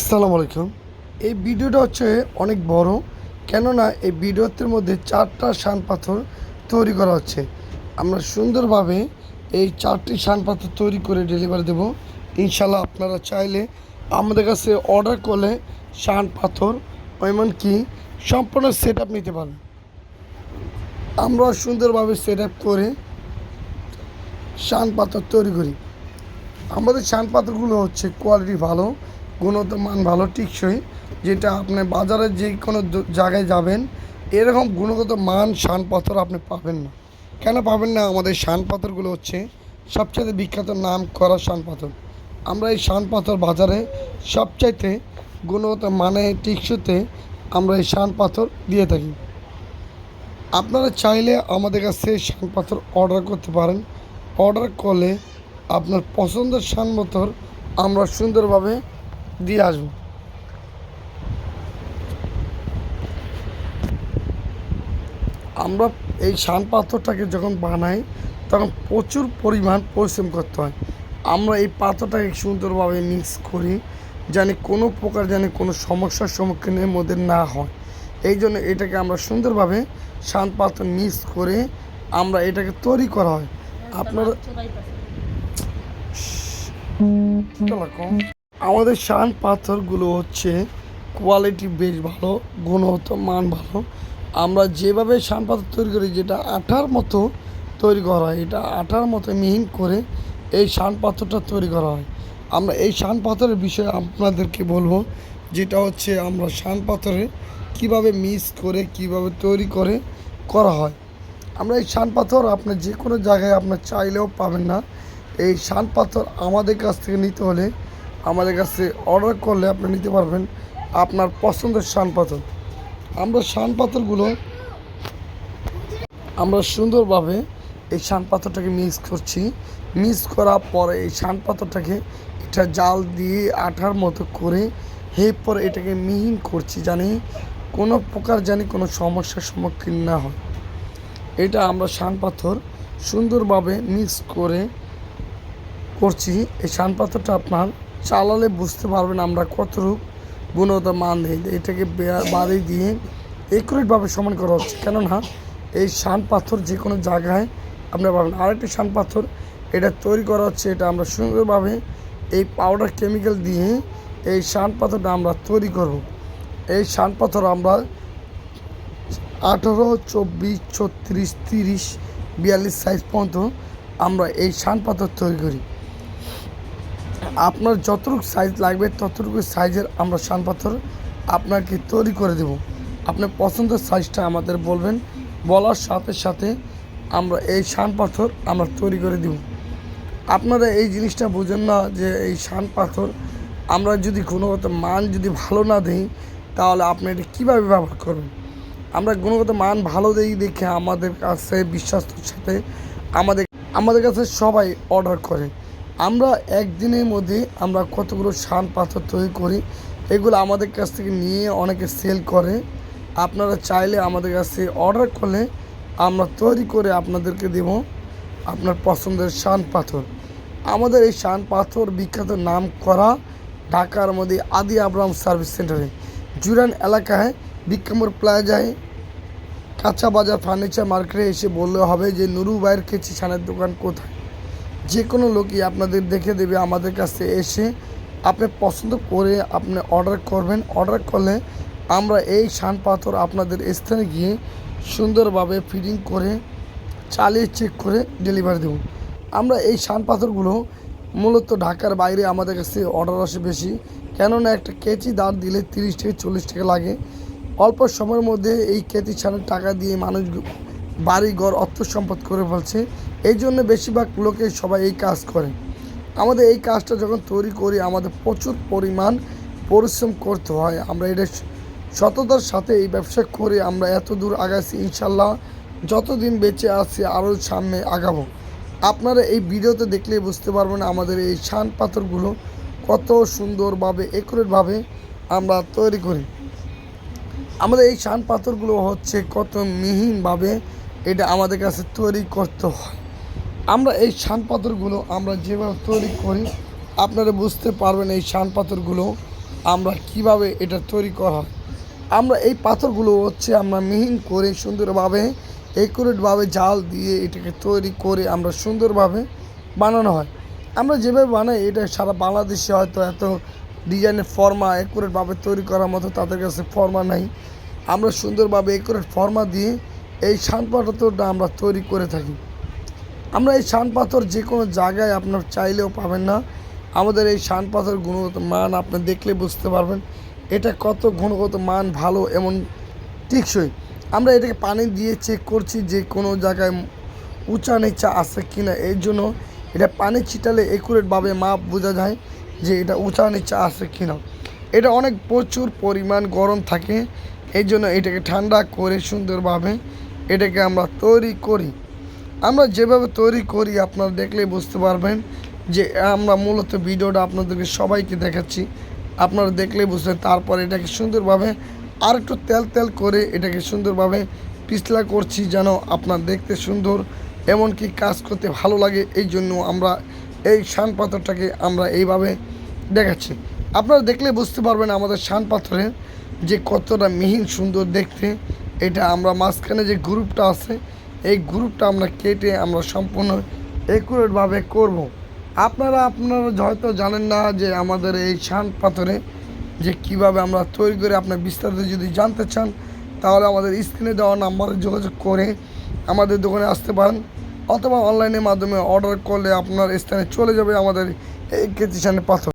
আসসালামু আলাইকুম। এই ভিডিওটা হচ্ছে অনেক বড়, কেননা এই ভিডিওতে মধ্যে চারটা শান পাথর তৈরি করা হচ্ছে। আমরা সুন্দরভাবে এই চারটি শান পাথর তৈরি করে ডেলিভারি দেব। ইনশাল্লাহ আপনারা চাইলে আমাদের কাছে অর্ডার করলে শান পাথর এমনকি সম্পূর্ণ সেট আপ নিতে পারেন। আমরা সুন্দরভাবে সেট আপ করে শান পাথর তৈরি করি। আমাদের শান পাথরগুলো হচ্ছে কোয়ালিটি ভালো গুণগত মান ভালো টিকসই, যেটা আপনি বাজারে যে কোনো জায়গায় যাবেন, এরকম গুণগত মান শান পাথর আপনি পাবেন না। কেন পাবেন না? আমাদের শান পাথরগুলো হচ্ছে সবচেয়ে বিখ্যাত নাম করা শান পাথর আমরা এই শান পাথর বাজারে সবচাইতে গুণগত মানে টিকসইতে আমরা এই শান পাথর দিয়ে থাকি। আপনারা চাইলে আমাদের কাছে শান পাথর অর্ডার করতে পারেন। অর্ডার করলে আপনার পছন্দের শান পাথর আমরা সুন্দরভাবে দিয়ে আসব। আমরা এই শান পাথরটাকে যখন বানাই তখন প্রচুর পরিমাণ পরিশ্রম করতে হয়। আমরা এই পাথরটাকে সুন্দরভাবে মিক্স করি জানি কোনো প্রকার জানি কোনো সমস্যার সম্মুখীনের মধ্যে না হয়। এই জন্য এটাকে আমরা সুন্দরভাবে শান পাথর মিক্স করে আমরা এটাকে তৈরি করা হয়। আপনারা এরকম আমাদের শান পাথরগুলো হচ্ছে কোয়ালিটি বেশ ভালো, গুণগত মান ভালো। আমরা যেভাবে শান পাথর তৈরি করি, যেটা আঠার মতো তৈরি করা হয়, এটা আঠার মতো মিহিন করে এই শান পাথরটা তৈরি করা হয়। আমরা এই শান পাথরের বিষয়ে আপনাদেরকে বলব, যেটা হচ্ছে আমরা শান পাথরে কীভাবে মিক্স করে, কীভাবে তৈরি করে করা হয়। আমরা এই শান পাথর আপনার যে কোনো জায়গায় আপনার চাইলেও পাবেন না। এই শান পাথর আমাদের কাছ থেকে নিতে হলে আমাদের কাছে অর্ডার করলে আপনি নিতে পারবেন আপনার পছন্দের শান পাথর। আমরা শান পাথরগুলো আমরা সুন্দরভাবে এই শান পাথরটাকে মিক্স করছি। মিক্স করার পরে এই শান পাথরটাকে এটা জাল দিয়ে আঠার মতো করে এরপর এটাকে মিহিন করছি জানি কোনো প্রকার জানি কোনো সমস্যার সম্মুখীন না হয়। এটা আমরা শান পাথর সুন্দরভাবে মিক্স করে করছি। এই শান পাথরটা আপনার চালালে বুঝতে পারবেন আমরা কতটুকু গুণগত মান দিই। এটাকে বাড়ি দিয়ে একুরেটভাবে সমান করা হচ্ছে। কেননা এই শান পাথর যে কোনো জায়গায় আপনারা পাবেন। আরেকটি শান পাথর এটা তৈরি করা হচ্ছে, এটা আমরা সুন্দরভাবে এই পাউডার কেমিক্যাল দিয়ে এই শান পাথরটা আমরা তৈরি করব। এই শান পাথর আমরা আঠেরো, চব্বিশ, ছত্রিশ, তিরিশ, বিয়াল্লিশ সাইজ পর্যন্ত আমরা এই শান পাথর তৈরি করি। আপনার যতটুকু সাইজ লাগবে, ততটুকু সাইজের আমরা শান পাথর আপনাকে তৈরি করে দেব। আপনার পছন্দের সাইজটা আমাদের বলবেন, বলার সাথে সাথে আমরা এই শান পাথর আমরা তৈরি করে দেব। আপনারা এই জিনিসটা বুঝেন না যে এই পাথর আমরা যদি গুণগত মান যদি ভালো না দিই, তাহলে আপনি এটা কীভাবে ব্যবহার করবেন? আমরা গুণগত মান ভালো দিই দেখে আমাদের কাছে বিশ্বাসের সাথে আমাদের আমাদের কাছে সবাই অর্ডার করে। আমরা একদিনের মধ্যে আমরা কতগুলো শান পাথর তৈরি করি, এগুলো আমাদের কাছ থেকে নিয়ে অনেকে সেল করে। আপনারা চাইলে আমাদের কাছে অর্ডার করলে আমরা তৈরি করে আপনাদেরকে দেব আপনার পছন্দের শান পাথর। আমাদের এই শান পাথর বিখ্যাত নাম করা ঢাকার মধ্যে আদি আব্রাম সার্ভিস সেন্টারে। জুরান এলাকায় বিক্রমপুর প্লাজায় কাঁচা বাজার ফার্নিচার মার্কেটে এসে বললে হবে যে, নুরু ভাইয়ের কেচি ছানের দোকান কোথায়? যে কোনো লোকই আপনাদের দেখে দেবে, আমাদের কাছে এসে আপনি পছন্দ করে আপনি অর্ডার করবেন। অর্ডার করলে আমরা এই শান পাথর আপনাদের স্থানে গিয়ে সুন্দরভাবে ফিটিং করে, চালিয়ে চেক করে ডেলিভারি দেব। আমরা এই শান পাথরগুলো মূলত ঢাকার বাইরে আমাদের কাছে অর্ডার আসে বেশি। কেননা একটা কেচি দাঁড় দিলে তিরিশ থেকে চল্লিশ টাকা লাগে। অল্প সময়ের মধ্যে এই কেচি ছানের টাকা দিয়ে মানুষ বাড়ি ঘর অর্থ সম্পদ করে ফেলছে। এই জন্য বেশিরভাগ লোকে সবাই এই কাজ করে। আমাদের এই কাজটা যখন তৈরি করি, আমাদের প্রচুর পরিমাণ পরিশ্রম করতে হয়। আমরা এটা সততার সাথে এই ব্যবসা করে আমরা এত দূর আগাচ্ছি ইনশাল্লাহ যতদিন বেঁচে আছি আরও সামনে আগাবো। আপনারা এই ভিডিওতে দেখলেই বুঝতে পারবেন আমাদের এই শান পাথরগুলো কত সুন্দরভাবে একুরেটভাবে আমরা তৈরি করি। আমাদের এই শান পাথরগুলো হচ্ছে কত মিহিনভাবে এটা আমাদের কাছে তৈরি করতে হয়। আমরা এই শান পাথরগুলো আমরা যেভাবে তৈরি করি, আপনারা বুঝতে পারবেন এই শান পাথরগুলো আমরা কীভাবে এটা তৈরি করা আমরা এই পাথরগুলো হচ্ছে আমরা মিহিন করে সুন্দরভাবে একুরেটভাবে জাল দিয়ে এটাকে তৈরি করে আমরা সুন্দরভাবে বানানো হয়। আমরা যেভাবে বানাই, এটা সারা বাংলাদেশে হয়তো এত ডিজাইনের ফর্মা একুরেটভাবে তৈরি করার মতো তাদের কাছে ফর্মা নাই। আমরা সুন্দরভাবে একুরেট ফর্মা দিয়ে এই শান পাথরটা আমরা তৈরি করে থাকি। আমরা এই শান পাথর যে কোনো জায়গায় আপনার চাইলেও পাবেন না। আমাদের এই শান পাথর গুণগত মান আপনি দেখলে বুঝতে পারবেন। এটা কত গুণগত মান ভালো এমন টিকসই। আমরা এটাকে পানি দিয়ে চেক করছি যে কোনো জায়গায় উঁচা নিচা আছে কি না এর জন্য এটা পানি ছিটালে একুরেটভাবে মাপ বোঝা যায় যে এটা উঁচা নিচা আছে কি না এটা অনেক প্রচুর পরিমাণ গরম থাকে। এই জন্য এটাকে ঠান্ডা করে সুন্দরভাবে এটাকে আমরা তৈরি করি। আমরা যেভাবে তৈরি করি, আপনারা দেখলেই বুঝতে পারবেন যে আমরা মূলত ভিডিওটা আপনাদেরকে সবাইকে দেখাচ্ছি। আপনারা দেখলেই বুঝবেন তারপর এটাকে সুন্দরভাবে আর একটু তেল তেল করে এটাকে সুন্দরভাবে পিছলা করছি যেন আপনার দেখতে সুন্দর, এমনকি কাজ করতে ভালো লাগে, এই জন্য আমরা এই শান পাথরটাকে আমরা এইভাবে দেখাচ্ছি। আপনারা দেখলে বুঝতে পারবেন আমাদের শান পাথরের যে কতটা মিহিন সুন্দর দেখতে, এটা আমরা মাঝখানে যে গ্রুপটা আছে এই গ্রুপটা আমরা কেটে আমরা সম্পূর্ণ একুরেটভাবে করব। আপনারা আপনারা হয়তো জানেন না যে আমাদের এই শান পাথরে যে কীভাবে আমরা তৈরি করে আপনার বিস্তারিত যদি জানতে চান, তাহলে আমাদের স্ক্রিনে দেওয়া নাম্বারে যোগাযোগ করে আমাদের দোকানে আসতে পারেন অথবা অনলাইনের মাধ্যমে অর্ডার করলে আপনার স্থানে চলে যাবে আমাদের এই কেতিশানের পাথর